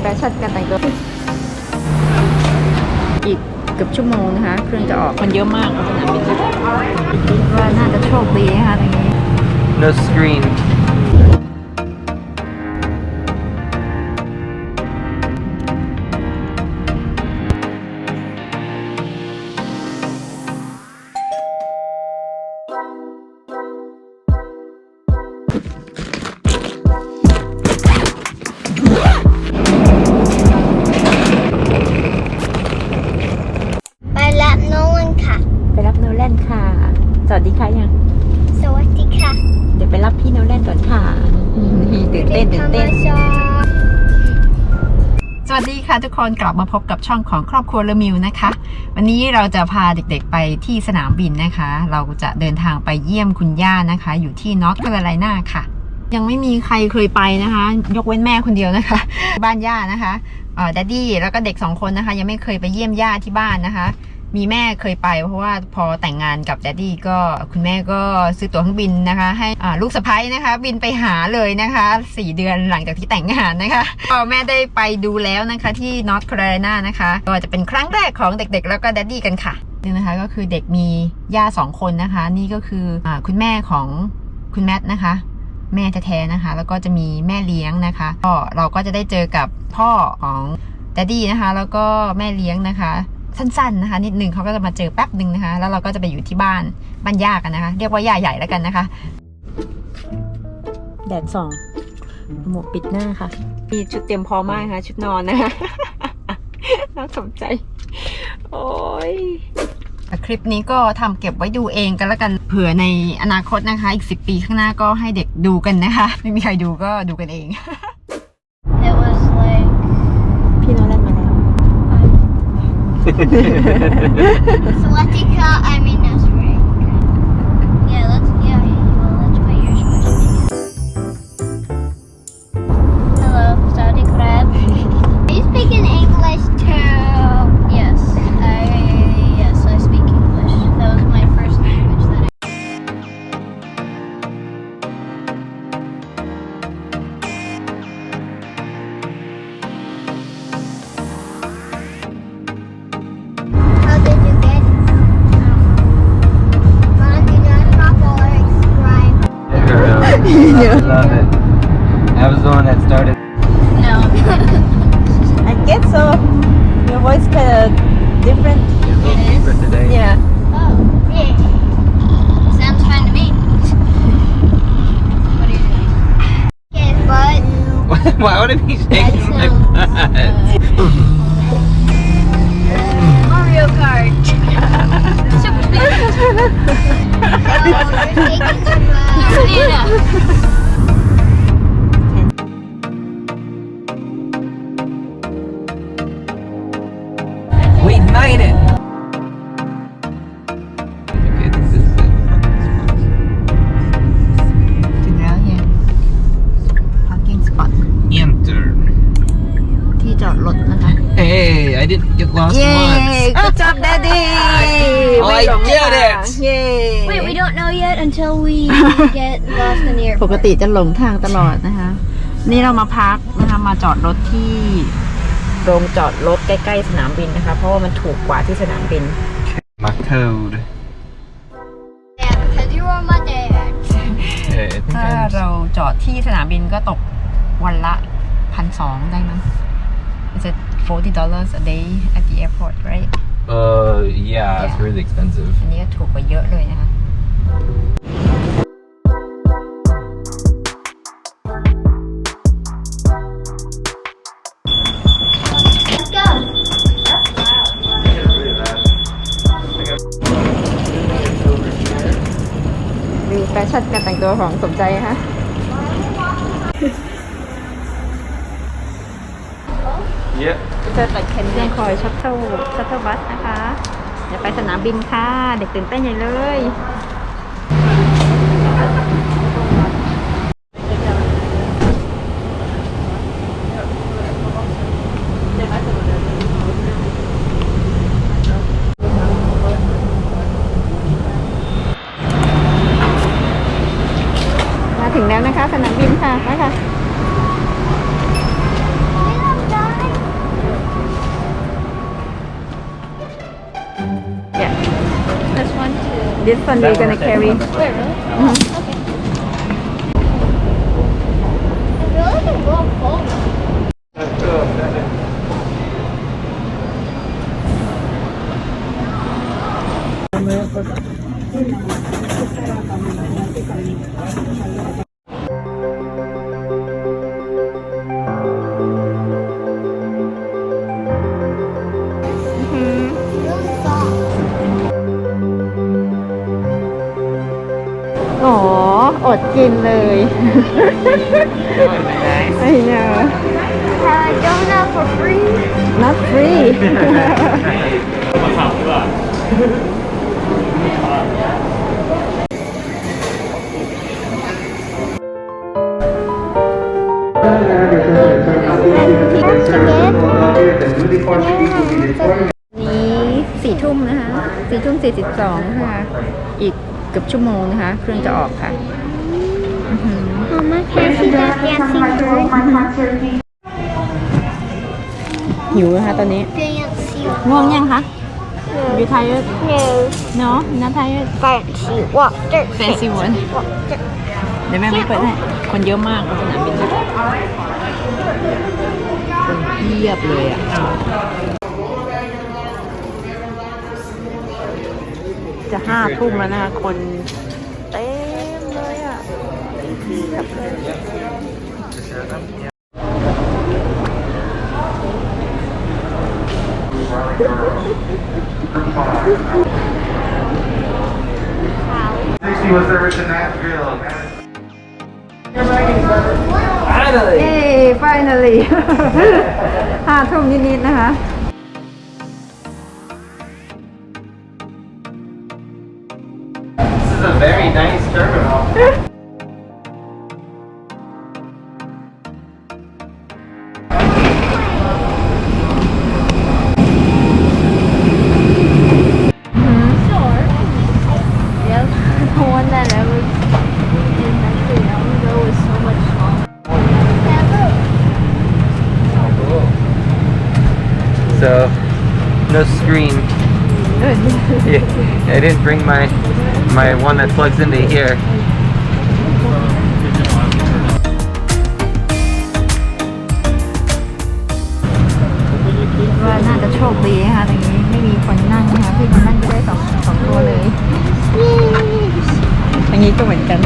แฟชั่นการแต่งตัวอีกเกือบชั่วโมงนะคะ เครื่องจะออกมันเยอะมากสนามบินคิดว่าน่าจะโชคดีนะคะตรงนี้ No screen. ทุกคนกลับมาพบกับช่องของครอบครัวเลมิวนะคะ วันนี้เราจะพาเด็กๆไปที่สนามบินนะคะ เราจะเดินทางไปเยี่ยมคุณย่านะคะ อยู่ที่นอตเทแคโรไลนาค่ะ ยังไม่มีใครเคยไปนะคะ ยกเว้นแม่คนเดียวนะคะ บ้านย่านะคะเออดดดี้แล้วก็เด็กสองคนนะคะ ยังไม่เคยไปเยี่ยมย่าที่บ้านนะคะ มีแม่เคยไปเพราะว่าพอแต่งงานกับแดดดี้ก็คุณแม่ก็ซื้อตั๋วเครื่องบินนะคะ ให้ลูกสะพ้ยนะคะ บินไปหาเลยนะคะสี่เดือนหลังจากที่แต่งงานนะคะก็แม่ได้ไปดูแล้วนะคะที่นอร์ทแคโรไลนานะคะ ก็จะเป็นครั้งแรกของเด็กๆ แล้วก็แดดดี้กันค่ะนี่นะคะก็คือเด็กมีย่าสองคนนะคะ นี่ก็คืออคุณแม่ของคุณแมทนะคะแม่แท้ๆนะคะ แล้วก็จะมีแม่เลี้ยงนะคะก็เราก็จะได้เจอกับพ่อของแดดดี้นะคะ แล้วก็แม่เลี้ยงนะคะ สั้นๆนะคะนิดนึงเขาก็จะมาเจอแป๊บหนึ่งนะคะ แล้วเราก็จะไปอยู่ที่บ้านบ้านย่ากันนะคะ เรียกว่าย่าใหญ่แล้วกันนะคะ แดดส่องหมวกปิดหน้าค่ะมีชุดเตรียมพร้อมมากนะคะชุดนอนนะคะน่าสนใจ โอ้ยคลิปนี้ก็ทำเก็บไว้ดูเองกันแล้วกันเผื่อในอนาคตนะคะ อีกสิปีข้างหน้าก็ให้เด็กดูกันนะคะ ไม่มีใครดูก็ดูกันเอง It was like พี่โนแลนมาแล้ว สวัสดีค่ะ I mean I love it. I was the one that started. No. I guess so your voice kind of different It's a little deeper today. yeah oh, yeah. Sounds fine to me. What are you doing? Okay, but Why would I be shaking my That's, butt? Mario Kart. Super speed. oh, you're taking Wait, we don't know yet until we get lost in the ป airport. กติจะหลงทางตลอดนะคะ นี่เรามาพักนะคะ มาจอดรถที่โรงจอดรถใกล้ๆสนามบินนะคะ เพราะว่ามันถูกกว่าที่สนามบิน My code. Yeah, because you are my dad. Okay, I think ถ้า I'm เราจอดที่สนามบินก็ตกวันละพันสองได้มั้ง Is it forty dollars a day at the airport right Uh, yeah, it's Yeah. really expensive. อันนี้ก็ถูกกว่าเยอะเลยนะคะ Let's go. ดูแฟชั่นการแต่งตัวของสมใจคะ Yep. จะตัดเข็นเรื่องคอยชัตเทิลชัตเทิลบัสนะคะ เดี๋ยวไปสนามบินค่ะ เด็กตื่นเต้นใหญ่เลย this one we're gonna carry really? Mhm. Okay. อดกินเลยไอ้เนอะ Have a donut for free. not free นี้สี่ทุ่มนะคะสี่ทุ่มสี่สิบสองค่ะ อีกเกือบชั่วโมงนะคะ เครื่องจะออกค่ะ Mama, can I see that dancing bird? หิวนะคะตอนนี้ Fancy. ง่วงยังคะอยู่ไทยเ No. นาะนัทไทย Fancy water. Fancy one. water. เดี๋ยวแม่ไม่เปิดให้คนเยอะมากบนสนามบินคนเยียบเลยอะ จะห้าทุ่มแล้วนะคะคนเต็มเลยอะ เยียบเลย 60 was service in Nashville. เย้ finally ห้าทุ่มนิดๆนะคะ This is a very nice terminal. no screen. Yeah, I didn't bring my my one that plugs into here. คิดว่าน่าจะโชคดีนะคะตรงนี้ไม่มีคนนั่งนะคะพี่คนนั่งจะได้สองสองตัวเลยทางนี้ก็เหมือนกัน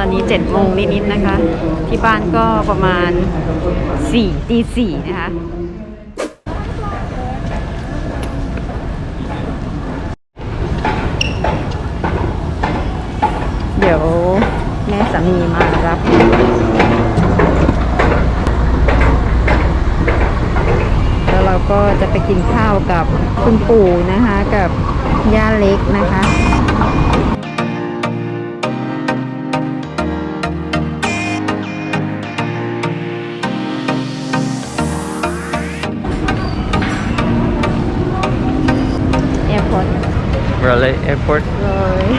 ตอนนี้7จ็ดโมงนิดๆนะคะ ที่บ้านก็ประมาณ4ตีสี่นะคะ เดี๋ยวแม่สามีมารับแล้วเราก็จะไปกินข้าวกับคุณปู่นะคะ กับย่าเล็กนะคะ Raleigh Airport. เลย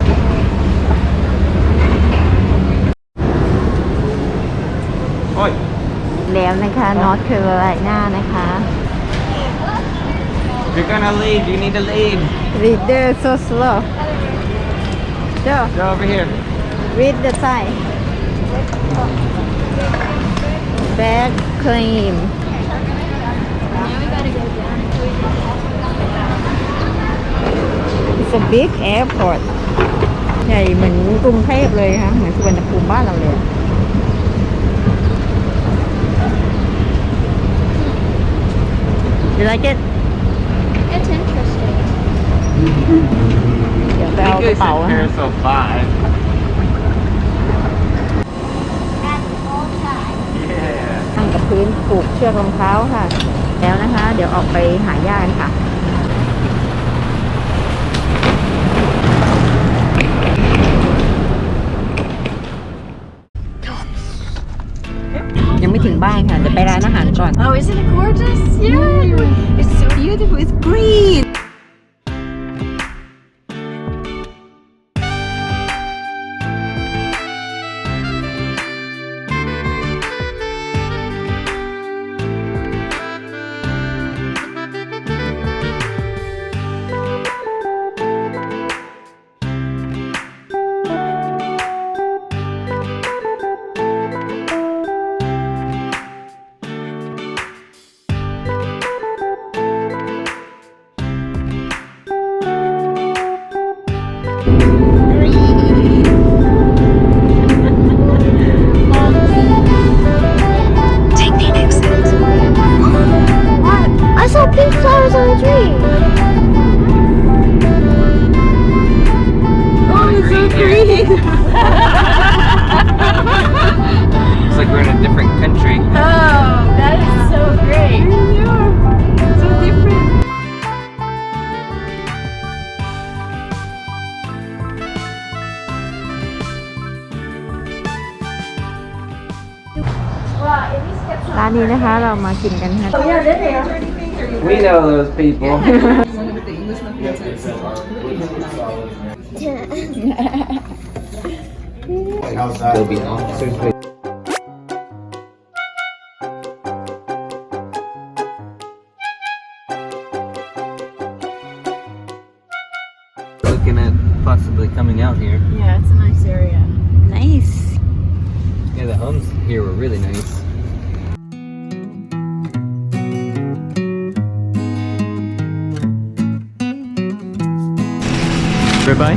แล้วนะคะ North Carolina นะคะ If you're gonna leave, you need to lead. Reader so slow so Go over here. read the sign bad claim Now we gotta go down. It's a big airport ใหญ่เหมือนกรุงเทพเลยค่ะ เหมือนสุวรรณภูมิบ้านเราเลย You like it? It's interesting. เดี๋ยวไปเอากระเป๋านะ Carousel 5. At all times. Yeah. นั่งกับพื้นผูกเชือกรองเท้าค่ะ แล้วนะคะ เดี๋ยวออกไปหาย่ากันค่ะ บ้านค่ะ จะไปร้านอาหารก่อน Oh, isn't it gorgeous? Yeah. It's so beautiful. It's green. านนี้นะคะเรามากินกันค่ะ We know those people. There'll be officers with looking at possibly coming out here. Yeah, it's a nice area. nice Yeah, the homes here were really nice. Goodbye.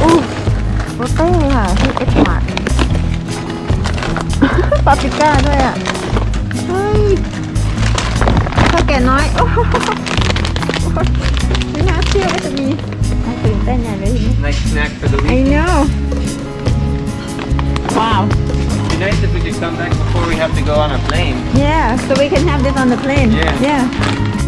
Oh, โรเต้ค่ะที่เอ็กมาร์ปาปริก้าด้วยอะ เฮ้ยข้าวแก่น้อย โอ้โหไม่น่าเชื่อว่าจะมี Nice snack for the I know. Wow. It'd be nice if we could come back before we have to go on a plane. Yeah, so we can have this on the plane. Yeah. Yeah.